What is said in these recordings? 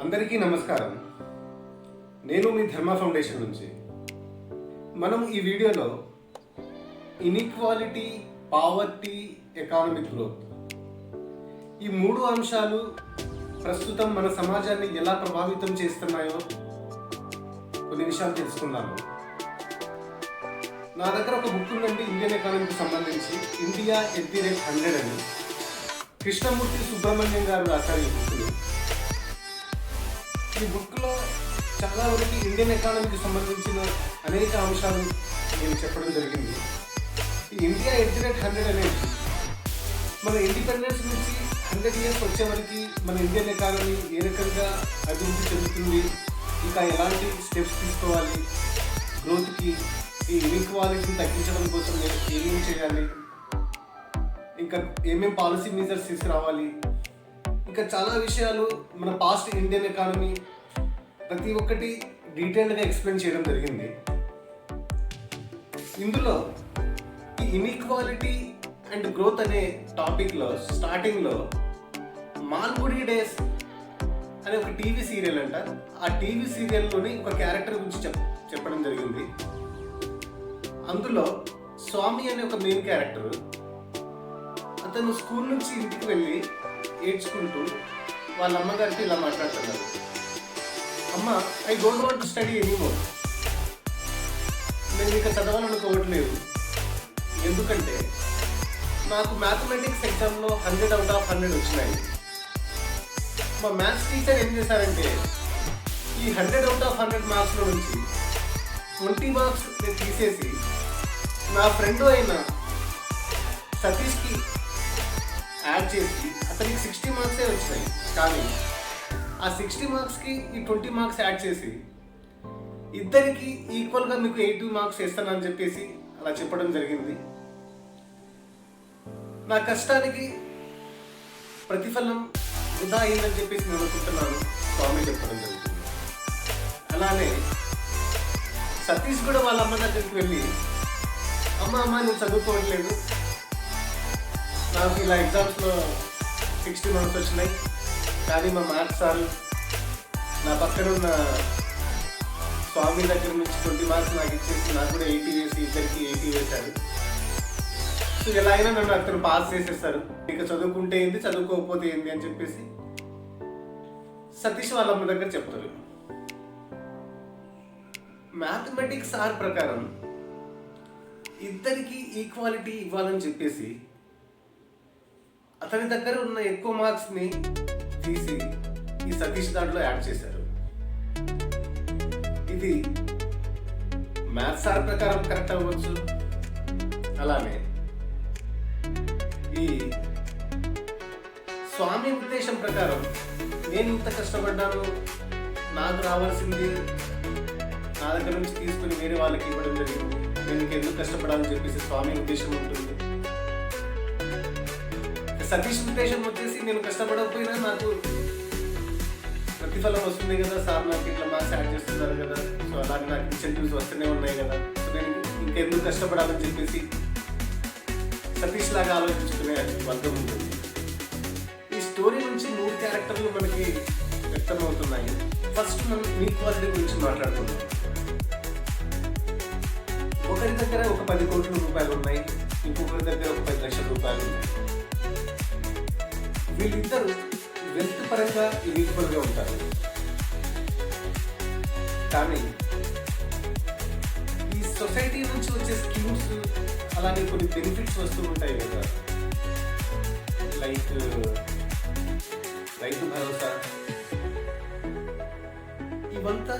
అందరికీ నమస్కారం. నేను మీ ధర్మ ఫౌండేషన్ నుంచి. మనం ఈ వీడియోలో ఇన్ఈక్వాలిటీ పావర్టీ ఎకానమిక్ గ్రోత్ ఈ మూడు అంశాలు ప్రస్తుతం మన సమాజాన్ని ఎలా ప్రభావితం చేస్తున్నాయో కొన్ని విషయాలు తెలుసుకుందాము. నా దగ్గర ఒక బుక్ ఉందండి ఇండియన్ ఎకానమీకి సంబంధించి. India at the rate hundred అని. కృష్ణమూర్తి సుబ్రహ్మణ్యం గారు రాశారు ఈ బుక్ని. ఈ బుక్లో చాలా వరకు ఇండియన్ ఎకానమీకి సంబంధించిన అనేక అంశాలు నేను చెప్పడం జరిగింది. ఈ ఇండియా ఎట్ హండ్రెడ్ అనేది మన ఇండిపెండెన్స్ నుంచి హండ్రెడ్ ఇయర్స్ వచ్చే వరకు మన ఇండియన్ ఎకానమీ ఏ రకంగా అభివృద్ధి చెందుతుంది? ఇంకా ఎలాంటి స్టెప్స్ తీసుకోవాలి? గ్రోత్కి ఈ ఇన్ఈక్వాలిటీని తగ్గించడం కోసం నేను ఏమేమి చేయాలి? ఇంకా ఏమేమి పాలసీ మెజర్స్ తీసుకురావాలి? ఇంకా చాలా విషయాలు మన పాస్ట్ ఇండియన్ ఎకానమీ ప్రతి ఒక్కటి డీటెయిల్డ్గా ఎక్స్ప్లెయిన్ చేయడం జరిగింది. ఇందులో ఈ ఇన్ఈక్వాలిటీ అండ్ గ్రోత్ అనే టాపిక్లో స్టార్టింగ్లో మాల్గుడి డేస్ అనే ఒక టీవీ సీరియల్ అంట. ఆ టీవీ సీరియల్లోని ఒక క్యారెక్టర్ గురించి చెప్ చెప్పడం జరిగింది. అందులో స్వామి అనే ఒక మెయిన్ క్యారెక్టర్ అతను స్కూల్ నుంచి ఇంటికి వెళ్ళి ఏడ్చుకుంటూ వాళ్ళ అమ్మగారికి ఇలా మాట్లాడుతున్నారు. అమ్మ I don't want study anymore నేను ఇక చదవాలనుకోవట్లేదు. ఎందుకంటే నాకు మ్యాథమెటిక్స్ ఎగ్జామ్లో హండ్రెడ్ అవుట్ ఆఫ్ హండ్రెడ్ వచ్చినాయి. మా మ్యాథ్స్ టీచర్ ఏం చేశారంటే ఈ హండ్రెడ్ అవుట్ ఆఫ్ హండ్రెడ్ మార్క్స్లో నుంచి ట్వంటీ మార్క్స్ నేను తీసేసి నా ఫ్రెండ్ అయిన సతీష్కి యాడ్ చేసి అతనికి వచ్చాయి. కానీ ఆ సిక్స్టీ మార్క్స్కి ఈ ట్వంటీ మార్క్స్ యాడ్ చేసి ఇద్దరికి ఈక్వల్గా మీకు ఎయిటీ మార్క్స్ వేస్తానని చెప్పేసి అలా చెప్పడం జరిగింది. నా కష్టానికి ప్రతిఫలం వృధా అయిందని చెప్పేసి నేను అనుకుంటున్నాను. స్వామి చెప్పడం జరుగుతుంది అలానే సతీష్ కూడా వాళ్ళ అమ్మ దగ్గరికి వెళ్ళి అమ్మ అమ్మ నేను చదువుకోవట్లేదు. నాకు ఇలా ఎగ్జామ్స్లో సిక్స్టీ మార్క్స్ వచ్చినాయి. కానీ మా మ్యాథ్స్ సార్ నా పక్కన ఉన్న స్వామి దగ్గర నుంచి ట్వంటీ మార్క్స్ నాకు ఇచ్చేసి నాకు కూడా ఎయిటీ వేసి ఇద్దరికి ఎయిటీ వేశారు సో ఎలా అయినా నన్ను అతను పాస్ చేసేస్తారు. ఇక చదువుకుంటే ఏంది చదువుకోకపోతే ఏంది అని చెప్పేసి సతీష్ వాళ్ళ అమ్మ దగ్గర చెప్తారు. మ్యాథమెటిక్స్ ఆర్ ప్రకారం ఇద్దరికి ఈక్వాలిటీ ఇవ్వాలని చెప్పేసి అతని దగ్గర ఉన్న ఎక్కువ మార్క్స్ని తీసి ఈ సతీష్ దాంట్లో యాడ్ చేశారు. ఇది మ్యాథ్స్ సార్ ప్రకారం కరెక్ట్ అవ్వచ్చు? అలానే ఈ స్వామి ఉద్దేశం ప్రకారం నేను ఇంత కష్టపడ్డాను నాకు రావాల్సింది నా దగ్గర నుంచి తీసుకుని వేరే వాళ్ళకి ఇవ్వడం జరిగింది. నేను ఇంకెందుకు కష్టపడాలని చెప్పేసి స్వామి ఉద్దేశం ఉంటుంది. సతీష్ ఇంప్రెషన్ వచ్చేసి నేను కష్టపడకపోయినా నాకు ప్రతిఫలం వస్తుంది కదా సార్ నాకు ఇట్లా మార్క్స్ యాడ్ చేస్తున్నారు కదా. సో అలాగే నాకు ఇన్సెంటివ్స్ వస్తూనే ఉన్నాయి కదా. సో నేను ఇంకెందుకు కష్టపడాలని చెప్పేసి సతీష్ లాగా ఆలోచించుకునే వర్గం ఉంటుంది ఈ స్టోరీ నుంచి మూడు క్యారెక్టర్లు మనకి వ్యక్తమవుతున్నాయి. ఫస్ట్ మనం ఈక్వాలిటీ గురించి మాట్లాడుకుందాం. ఒకరి దగ్గర ఒక పది కోట్ల రూపాయలు ఉన్నాయి ఇంకొకరి దగ్గర ఒక పది లక్షల రూపాయలు ఉన్నాయి. వీళ్ళిద్దరు వెల్త్ పరంగా ఈక్వల్గా ఉంటారు. కానీ ఈ సొసైటీ నుంచి వచ్చే స్కీమ్స్ అలానే కొన్ని బెనిఫిట్స్ వస్తూ ఉంటాయి కదా. లైక్ రైతు భరోసా. ఇవంతా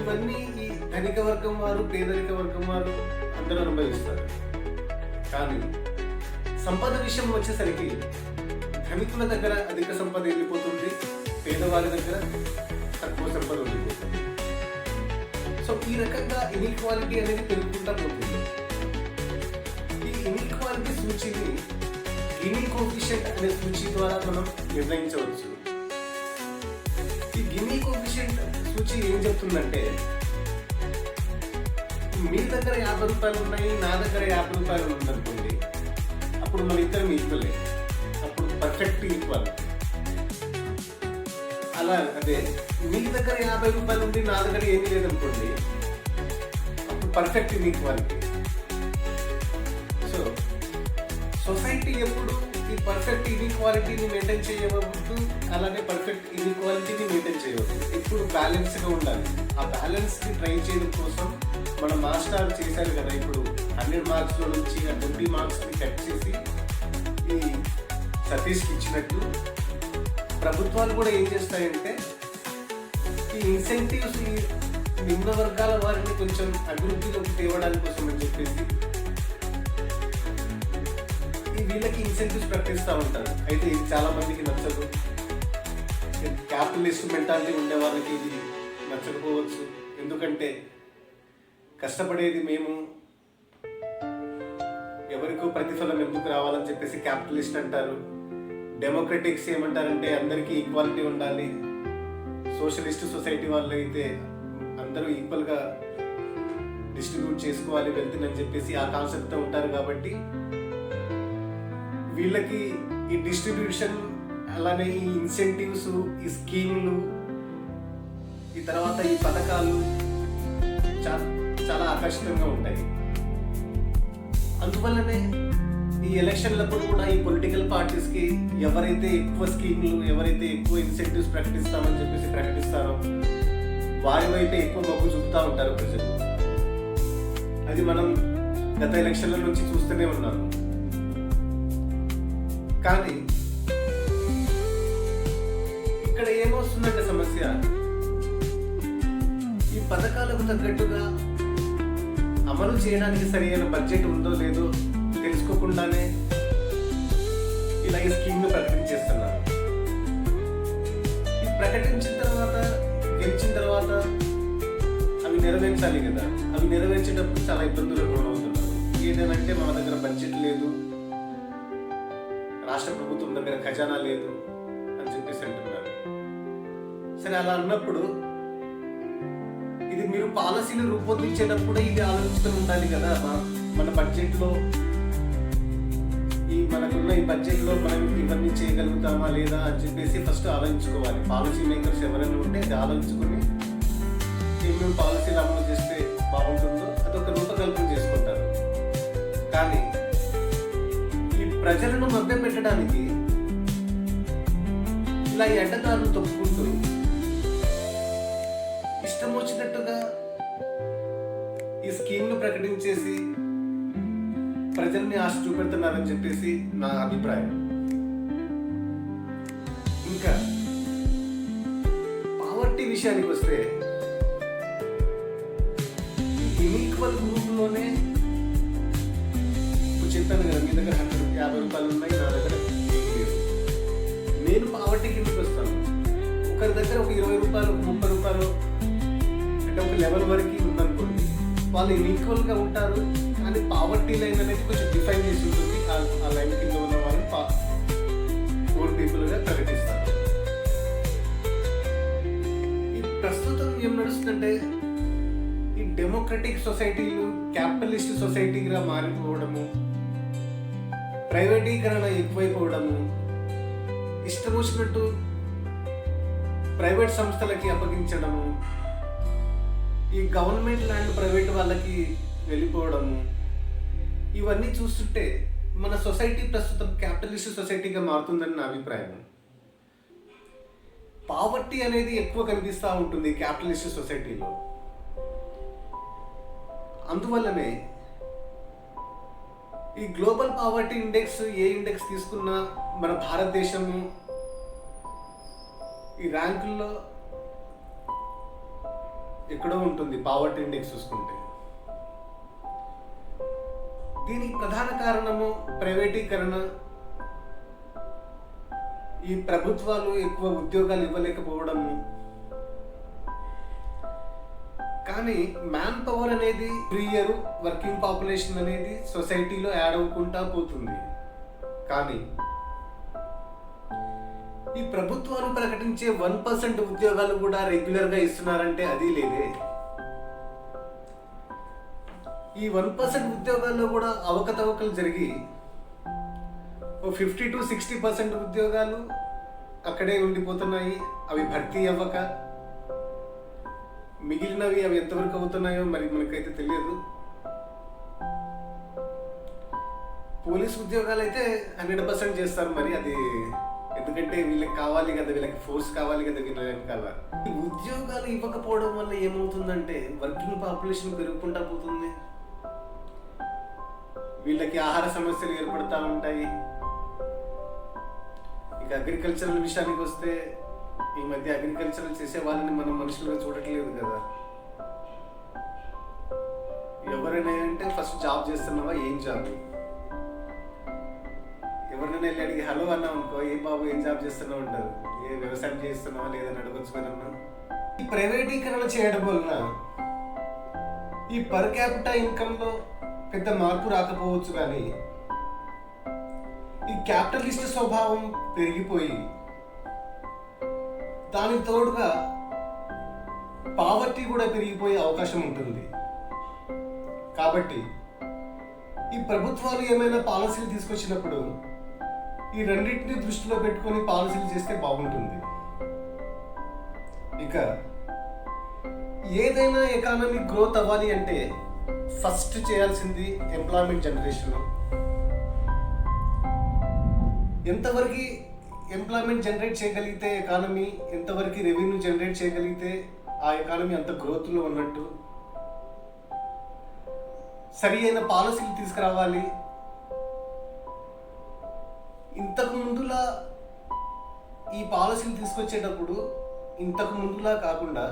ఇవన్నీ ఈ ధనిక వర్గం వారు పేదరిక వర్గం వారు అందరూ అనుభవిస్తారు. కానీ సంపద విషయం వచ్చేసరికి ధనికుల దగ్గర అధిక సంపద వెళ్ళిపోతుంది పేదవారి దగ్గర తక్కువ సంపద ఉండిపోతుంది. సో ఈ రకంగా ఇన్ఈక్వాలిటీ అనేది పెరుగుకుంటా పోతుంది. ఈ ఇన్ఈక్వాలిటీ సూచిని గిని కోఫిషియంట్ అనే సూచి ద్వారా మనం నిర్ణయించవచ్చు. ఈ గిని కోఫిషియంట్ సూచి ఏం చెప్తుందంటే మీ దగ్గర యాభై రూపాయలు ఉన్నాయి నా దగ్గర యాభై రూపాయలు ఉందనుకోండి అప్పుడు మన ఇద్దరం ఈక్వలే పర్ఫెక్ట్ ఈక్వల్ అలా అదే. మీ దగ్గర యాభై రూపాయలు ఉంది నా దగ్గర ఏమీ లేదనుకోండి అప్పుడు పర్ఫెక్ట్ ఈక్వాలిటీ సో సొసైటీ ఎప్పుడు ఈ పర్ఫెక్ట్ ఇన్ఈక్వాలిటీని మెయింటైన్ చేయవద్దు అలానే పర్ఫెక్ట్ ఇన్ఈక్వాలిటీని మెయింటైన్ చేయవద్దు. ఎప్పుడు బ్యాలెన్స్గా ఉండాలి. ఆ బ్యాలెన్స్ని ట్రై చేయడం కోసం మన మాస్టర్ చేశారు కదా ఇప్పుడు హండ్రెడ్ మార్క్స్లో నుంచి ఆ ట్వంటీ మార్క్స్ని కట్ చేసి సతీష్కి ఇచ్చినట్టు ప్రభుత్వాలు కూడా ఏం చేస్తాయంటే ఈ ఇన్సెంటివ్స్ ఈ నిమ్న వర్గాల వారిని కొంచెం అభివృద్ధిలోకి తేవడానికి కోసం అని చెప్పేసి ఈ వీళ్ళకి ఇన్సెంటివ్స్ ప్రకటిస్తూ ఉంటారు. అయితే ఇది చాలా మందికి నచ్చదు. క్యాపిటలిస్ట్ మెంటాలిటీ ఉండే వాళ్ళకి ఇది నచ్చకపోవచ్చు. ఎందుకంటే కష్టపడేది మేము ఎవరికో ప్రతిఫలం ఎందుకు రావాలని చెప్పేసి క్యాపిటలిస్ట్ అంటారు. డెమోక్రటిక్స్ ఏమంటారంటే అందరికీ ఈక్వాలిటీ ఉండాలి. సోషలిస్ట్ సొసైటీ వాళ్ళు అయితే అందరూ ఈక్వల్గా డిస్ట్రిబ్యూట్ చేసుకోవాలి వెళ్తుందని చెప్పేసి ఆ కాన్సెప్ట్తో ఉంటారు కాబట్టి వీళ్ళకి ఈ డిస్ట్రిబ్యూషన్ అలానే ఈ ఇన్సెంటివ్స్ ఈ స్కీమ్లు ఈ తర్వాత ఈ పథకాలు చాలా చాలా ఆకర్షణీయంగా ఉంటాయి. అందువల్లనే ఈ ఎలక్షన్లప్పుడు కూడా ఈ పొలిటికల్ పార్టీస్కి ఎవరైతే ఎక్కువ స్కీమ్లు ఎవరైతే ఎక్కువ ఇన్సెంటివ్స్ ప్రకటిస్తామని చెప్పేసి ప్రకటిస్తారో వారి వైపే ఎక్కువ మొగ్గు చూపుతూ ఉంటారు ప్రజలు. అది మనం గత ఎలక్షన్ల నుంచి చూస్తూనే ఉన్నాము. కానీ ఇక్కడ ఏమొస్తుందంటే సమస్య? ఈ పథకాలకు తగ్గట్టుగా అమలు చేయడానికి సరైన బడ్జెట్ ఉందో లేదో తెలుసుకోకుండానే ఇలా ఈ స్కీమ్ను ప్రకటించేస్తున్నారు. ప్రకటించిన తర్వాత గెలిచిన తర్వాత అవి నెరవేర్చాలి కదా. అవి నెరవేర్చేటప్పుడు చాలా ఇబ్బందులు లోనవుతున్నారు ఏదేనంటే మన దగ్గర బడ్జెట్ లేదు. రాష్ట్ర ప్రభుత్వం దగ్గర ఖజానా లేదు అని చెప్పేసి అంటున్నారు. సరే అలా అన్నప్పుడు ఇది మీరు పాలసీని రూపొందించేటప్పుడు ఇది ఆలోచిస్తూ ఉండాలి కదా. మన బడ్జెట్లో మనకున్న ఈ బడ్జెట్లో మనం ఇవన్నీ చేయగలుగుతామా లేదా అని చెప్పేసి ఫస్ట్ ఆలోచించుకోవాలి. పాలసీ మేకర్స్ ఎవరైనా ఉంటే అది ఆలోచించుకుని ఏమేమి పాలసీలు అమలు చేస్తే బాగుంటుందో అదొక రూపకల్పన చేసుకుంటారు. కానీ ఈ ప్రజలను మభ్య పెట్టడానికి ఇలా ఈ అడ్డదారులు తొక్కుకుంటూ ఇష్టం వచ్చినట్టుగా ఈ స్కీమ్ను ప్రకటించేసి ప్రజల్ని ఆశ చూపెడుతున్నారని చెప్పేసి నా అభిప్రాయం. ఇంకా పావర్టీ విషయానికి వస్తే ఇన్ఈక్వల్ గ్రూప్లోనే ఇప్పుడు చెప్పాను కదా మీ దగ్గర హండ్రెడ్ యాభై రూపాయలు ఉన్నాయి నా దగ్గర నేను పావర్టీ కిందకి వస్తాను. ఒకరి దగ్గర ఒక ఇరవై రూపాయలు ముప్పై రూపాయలు అంటే ఒక లెవెల్ వరకు ఉందనుకోండి వాళ్ళు ఈక్వల్గా ఉంటారు కానీ పావర్టీ లైన్ అనేది కొంచెం డిఫైన్ చేసి ఉంటుంది. ఆ- ఆ లైన్ కింద ఉన్న వాళ్ళని పా పూర్ పీపుల్గా ప్రకటిస్తారు. ఈ ప్రస్తుతం ఏం నడుస్తుందంటే ఈ డెమోక్రటిక్ సొసైటీలు క్యాపిటలిస్ట్ సొసైటీగా మారిపోవడము ప్రైవేటీకరణ ఎక్కువైపోవడము ఇష్టం వచ్చినట్టు ప్రైవేట్ సంస్థలకి అప్పగించడము ఈ గవర్నమెంట్ ల్యాండ్ ప్రైవేట్ వాళ్ళకి వెళ్ళిపోవడము ఇవన్నీ చూస్తుంటే మన సొసైటీ ప్రస్తుతం క్యాపిటలిస్ట్ సొసైటీగా మారుతుందని నా అభిప్రాయం. పావర్టీ అనేది ఎక్కువ కనిపిస్తూ ఉంటుంది క్యాపిటలిస్ట్ సొసైటీలో. అందువల్లనే ఈ గ్లోబల్ పావర్టీ ఇండెక్స్ ఏ ఇండెక్స్ తీసుకున్నా మన భారతదేశము ఈ ర్యాంకుల్లో ఎక్కడో ఉంటుంది పావర్టీ ఇండెక్స్ చూసుకుంటే. దీనికి ప్రధాన కారణము ప్రైవేటీకరణ. ఈ ప్రభుత్వాలు ఎక్కువ ఉద్యోగాలు ఇవ్వలేకపోవడము కానీ మ్యాన్ పవర్ అనేది ఫ్రీ ఇయర్ వర్కింగ్ పాపులేషన్ అనేది సొసైటీలో యాడ్ అవ్వకుండా పోతుంది. కానీ ఈ ప్రభుత్వాలు ప్రకటించే వన్ పర్సెంట్ ఉద్యోగాలు కూడా రెగ్యులర్గా ఇస్తున్నారంటే అది లేదే. ఈ వన్ పర్సెంట్ ఉద్యోగాల్లో కూడా అవకతవకలు జరిగి ఓ ఫిఫ్టీ టు సిక్స్టీ పర్సెంట్ ఉద్యోగాలు అక్కడే ఉండిపోతున్నాయి. అవి భర్తీ అవ్వక మిగిలినవి అవి ఎంతవరకు అవుతున్నాయో మరి మనకైతే తెలియదు. పోలీస్ ఉద్యోగాలు అయితే హండ్రెడ్ పర్సెంట్ చేస్తారు మరి అది ఎందుకంటే వీళ్ళకి కావాలి కదా వీళ్ళకి ఫోర్స్ కావాలి కదా వీళ్ళ వెనకాల. ఈ ఉద్యోగాలు ఇవ్వకపోవడం వల్ల ఏమవుతుందంటే వర్కింగ్ పాపులేషన్ పెరుగుకుంటా పోతుంది. వీళ్ళకి ఆహార సమస్యలు ఏర్పడతా ఉంటాయి. ఇక అగ్రికల్చరల్ విషయానికి వస్తే ఈ మధ్య అగ్రికల్చరల్ చేసే వాళ్ళని మనం మనుషులుగా చూడట్లేదు కదా. ఎవరైనా అంటే ఫస్ట్ జాబ్ చేస్తున్నావా? ఏం జాబ్ ఎవరినైనా వెళ్ళి అడిగి హలో అన్నాం అనుకో ఏ బాబు ఏం జాబ్ చేస్తున్నావు? అంటారు. ఏ వ్యవసాయం చేస్తున్నావా లేదని అడగొచ్చు కదన్నా ఈ ప్రైవేటీకరణ చేయడం వలన ఈ పర్ క్యాపిటల్ ఇన్కమ్లో పెద్ద మార్పు రాకపోవచ్చు కానీ ఈ క్యాపిటలిస్ట్ స్వభావం పెరిగిపోయి దానికి తోడుగా పావర్టీ కూడా పెరిగిపోయే అవకాశం ఉంటుంది. కాబట్టి ఈ ప్రభుత్వాలు ఏమైనా పాలసీలు తీసుకొచ్చినప్పుడు ఈ రెండింటిని దృష్టిలో పెట్టుకొని పాలసీలు చేస్తే బాగుంటుంది. ఇక ఏదైనా ఎకానమిక్ గ్రోత్ అవ్వాలి అంటే ఫస్ట్ చేయాల్సింది ఎంప్లాయ్మెంట్ జనరేషన్ ఎంతవరకు ఎంప్లాయ్మెంట్ జనరేట్ చేయగలిగితే ఎకానమీ ఎంతవరకు రెవెన్యూ జనరేట్ చేయగలిగితే ఆ ఎకానమీ అంత గ్రోత్లో ఉన్నట్టు. సరి అయిన పాలసీలు తీసుకురావాలి. ఇంతకు ముందులా ఈ పాలసీలు తీసుకొచ్చేటప్పుడు ఇంతకు ముందులా కాకుండా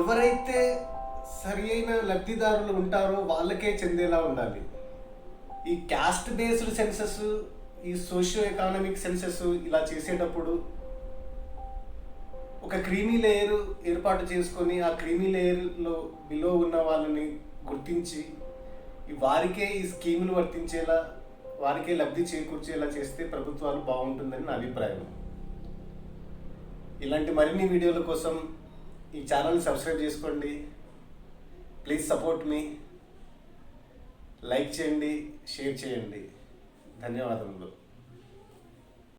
ఎవరైతే సరి అయిన లబ్ధిదారులు ఉంటారో వాళ్ళకే చెందేలా ఉండాలి. ఈ క్యాస్ట్ బేస్డ్ సెన్సెస్ ఈ సోషియో ఎకానమిక్ సెన్సెస్ ఇలా చేసేటప్పుడు ఒక క్రీమీ లేయర్ ఏర్పాటు చేసుకొని ఆ క్రీమీ లేయర్లో బిలో ఉన్న వాళ్ళని గుర్తించి వారికే ఈ స్కీములు వర్తించేలా వారికే లబ్ధి చేకూర్చేలా చేస్తే ప్రభుత్వాలు బాగుంటుందని నా అభిప్రాయం. ఇలాంటి మరిన్ని వీడియోల కోసం ఈ ఛానల్ సబ్స్క్రైబ్ చేసుకోండి. ప్లీజ్ సపోర్ట్ మీ లైక్ చేయండి షేర్ చేయండి. ధన్యవాదములు.